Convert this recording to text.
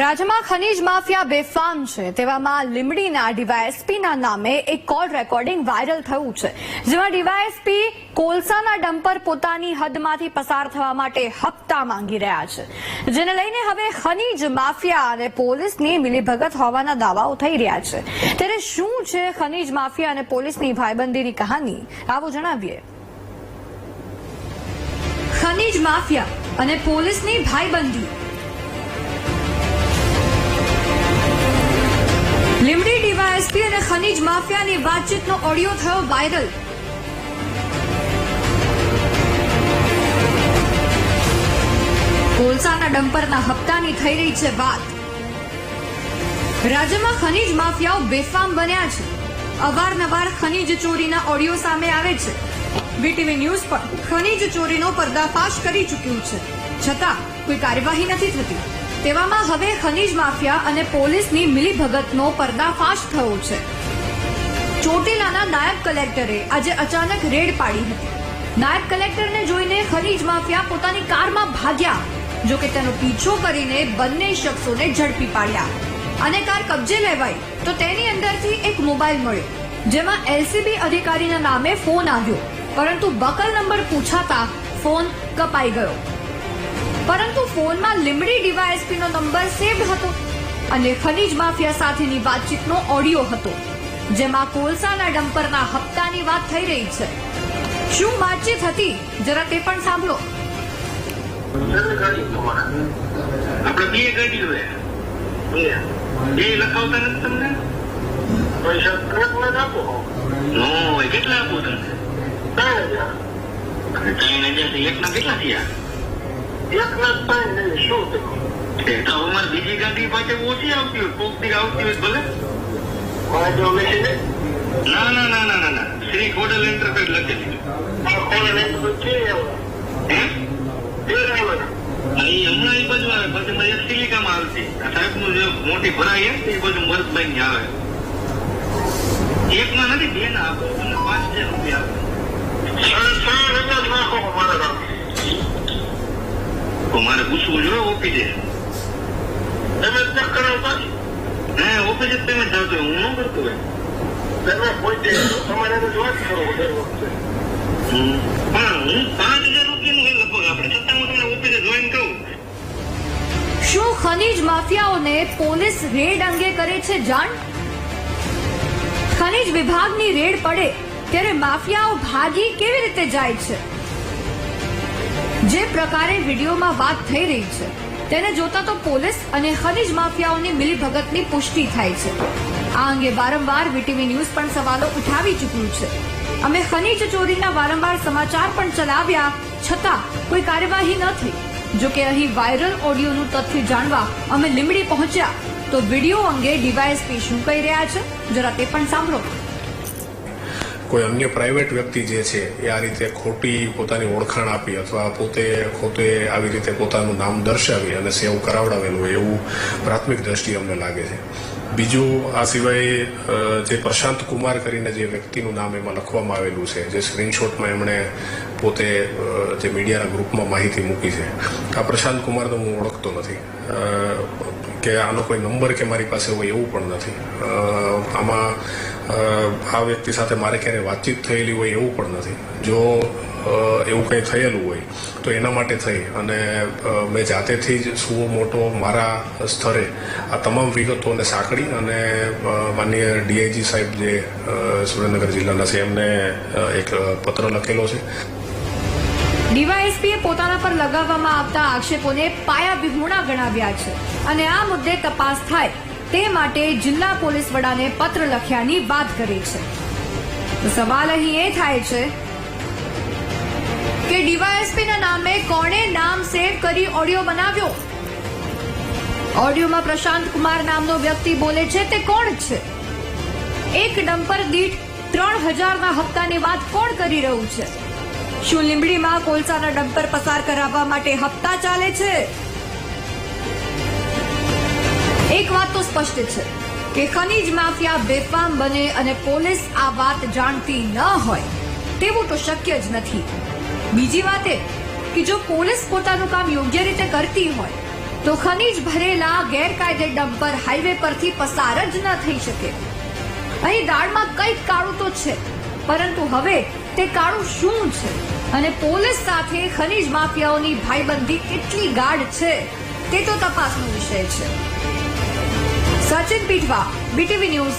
રાજ્યમાં ખનીજ માફિયા બેફામ છે. તેવામાં લીંબડીના ડીવાયએસપીના નામે એક કોલ રેકોર્ડિંગ વાયરલ થયું છે. જેમાં ડીવાયએસપી કોલસાના ડમ્પર પોતાની હદમાંથી પસાર થવા માટે હપ્તા માંગી રહ્યા છે. જેને લઈને હવે ખનીજ માફિયા અને પોલીસની મિલીભગત હોવાના દાવાઓ થઈ રહ્યા છે. ત્યારે શું છે ખનીજ માફિયા અને પોલીસની ભાઈબંધીની કહાની? આવું જણાવીએ. ખનીજ માફિયા અને પોલીસની ભાઈબંધી લીમડી, ડીવાયએસપી અને ખનીજ માફિયાની વાતચીતનો ઓડિયો થયો વાયરલ. કોલસાના ડમ્પરના હપ્તાની થઈ રહી છે વાત. રાજ્યમાં ખનીજ માફિયાઓ બેફામ બન્યા છે. અવારનવાર ખનીજ ચોરીના ઓડિયો સામે આવે છે. બીટીવી ન્યૂઝ પણ ખનીજ ચોરીનો પર્દાફાશ કરી ચૂક્યું છે. છતાં કોઈ કાર્યવાહી નથી થતી. તેવામાં હવે ખનીજ માફિયા અને પોલીસની મિલીભગતનો પર્દાફાશ થયો છે. ચોટીલાના નાયબ કલેક્ટરે આજે અચાનક રેડ પાડી હતી. નાયબ કલેક્ટરને જોઈને ખનીજ માફિયા પોતાની કારમાં ભાગ્યા, જો કે તેનો પીછો કરીને બંને શખ્સોને ઝડપી પાડ્યા. અને કાર કબજે લેવાઈ, તો તેની અંદરથી એક મોબાઈલ મળ્યો, જેમાં એલસીબી અધિકારીના નામે ફોન આવ્યો, પરંતુ બકલ નંબર પૂછાતા ફોન કપાઈ ગયો. પરંતુ ફોનમાં લીમડી ડીવાયએસપી નો નંબર સેવ હતો અને ખનીજ માફિયા સાથેની વાતચીતનો ઓડિયો હતો, જેમાં કોલસાના ડમ્પરના હપ્તાની વાત થઈ રહી છે. શું વાતચીત હતી? જરા તે પણ સાંભળો. આપણે બે ગાડીઓ હે બે. લખાવતા નથી તમને? પૈસા ટ્રકમાં આપો. નો કેટલા આપું તમને ત્રણ હજાર. ત્રણ હજાર એકના કેટલા થયા? અમારે બીજી ગાડી પાછળ ઓછી આવતી હોય કોક દી આવતી હોય ભલે ના ના ના ના ના ના શ્રી ખોડલ એન્ટરપ્રાઇઝ લખેલી છે હમણાં એ બાજુ આવે પછી મારે સિલિકામાં આવતી આ સાહેબનું જે મોટી ભરાઈ હે એ બધું મરદબાઈ ની આવે એકમાં નથી બે ના આપો તમને પાંચ હજાર રૂપિયા આપો ત્રણ ત્રણ હજાર નાખો મારા નામ તો શું ખનીજ માફિયાઓને પોલીસ રેડ અંગે કરે છે જાણ? ખનીજ વિભાગની રેડ પડે ત્યારે માફિયાઓ ભાગી કેવી રીતે જાય છે? જે પ્રકારે વિડીયોમાં વાત થઈ રહી છે, તેને જોતા તો પોલીસ અને ખનીજ માફિયાઓની મિલીભગતની પુષ્ટિ થાય છે. આ અંગે વારંવાર વીટીવી ન્યૂઝ પણ સવાલો ઉઠાવી ચૂક્યું છે. અમે ખનીજ ચોરીના વારંવાર સમાચાર પણ ચલાવ્યા, છતાં કોઈ કાર્યવાહી ન થઈ. જો કે અહીં વાયરલ ઓડિયોનું તથ્ય જાણવા અમે લીમડી પહોંચ્યા, તો વીડિયો અંગે ડીવાયએસપી શું કહી રહ્યા છે, જરા તે પણ સાંભળો. કોઈ અન્ય પ્રાઇવેટ વ્યક્તિ જે છે, એ આ રીતે ખોટી પોતાની ઓળખાણ આપી અથવા પોતે ખોતે આવી રીતે પોતાનું નામ દર્શાવી અને સેવ કરાવડાવેલું હોય એવું પ્રાથમિક દ્રષ્ટિએ અમને લાગે છે. બીજું, આ સિવાય જે પ્રશાંત કુમાર કરીને જે વ્યક્તિનું નામ એમાં લખવામાં આવેલું છે, જે સ્ક્રીનશોટમાં એમણે પોતે જે મીડિયાના ગ્રુપમાં માહિતી મૂકી છે. આ પ્રશાંત કુમારને હું ઓળખતો નથી. કે આનો કોઈ નંબર કે મારી પાસે હોય એવું પણ નથી. આમાં આ વ્યક્તિ સાથે મારે ક્યારેય વાતચીત થયેલી હોય એવું પણ નથી. જો એવું કંઈ થયેલું હોય તો એના માટે થઈ. અને મેં જાતેથી જ સુવો મોટો મારા સ્તરે આ તમામ વિગતોને સાંકળી અને અ, માનનીય ડીઆઈજી સાહેબ જે સુરેન્દ્રનગર જિલ્લાના છે એમને એક પત્ર લખેલો છે. ડીવાયએસપીએ પોતાના પર લગાવવામાં આવતા આક્ષેપોને પાયા વિહોણા ગણાવ્યા છે. અને આ મુદ્દે તપાસ થાય તે માટે જિલ્લા પોલીસ વડાને પત્ર લખ્યાની વાત કરી છે. સવાલ અહીં એ થાય છે કે ડીવાયએસપીના નામે કોણે નામ સેવ કરી ઓડિયો બનાવ્યો? ઓડિયોમાં પ્રશાંત કુમાર નામનો વ્યક્તિ બોલે છે, તે કોણ છે? એક ડમ્પર દીઠ ત્રણ હજારના હપ્તાની વાત કોણ કરી રહ્યું છે? શું લીંબડીમાં કોલસાના ડમ્પર પસાર કરાવવા માટે હપ્તા ચાલે છે? એક વાત તો સ્પષ્ટ છે કે ખનીજ માફિયા બેફામ બને અને પોલીસ આ વાત જાણતી ન હોય, તેવું તો શક્ય જ નથી. બીજી વાત એ કે જો પોલીસ પોતાનું કામ યોગ્ય રીતે કરતી હોય, તો ખનીજ ભરેલા ગેરકાયદે ડમ્પર હાઈવે પરથી પસાર જ ન થઈ શકે. અહીં દાળમાં કંઈક કાળું તો છે, પરંતુ હવે તે કાળું શું છે? અને પોલીસ સાથે ખનીજ માફિયાઓની ભાઈબંધી કેટલી ગાઢ છે, તે તો તપાસનો વિષય છે. Sachin Pithva BTV news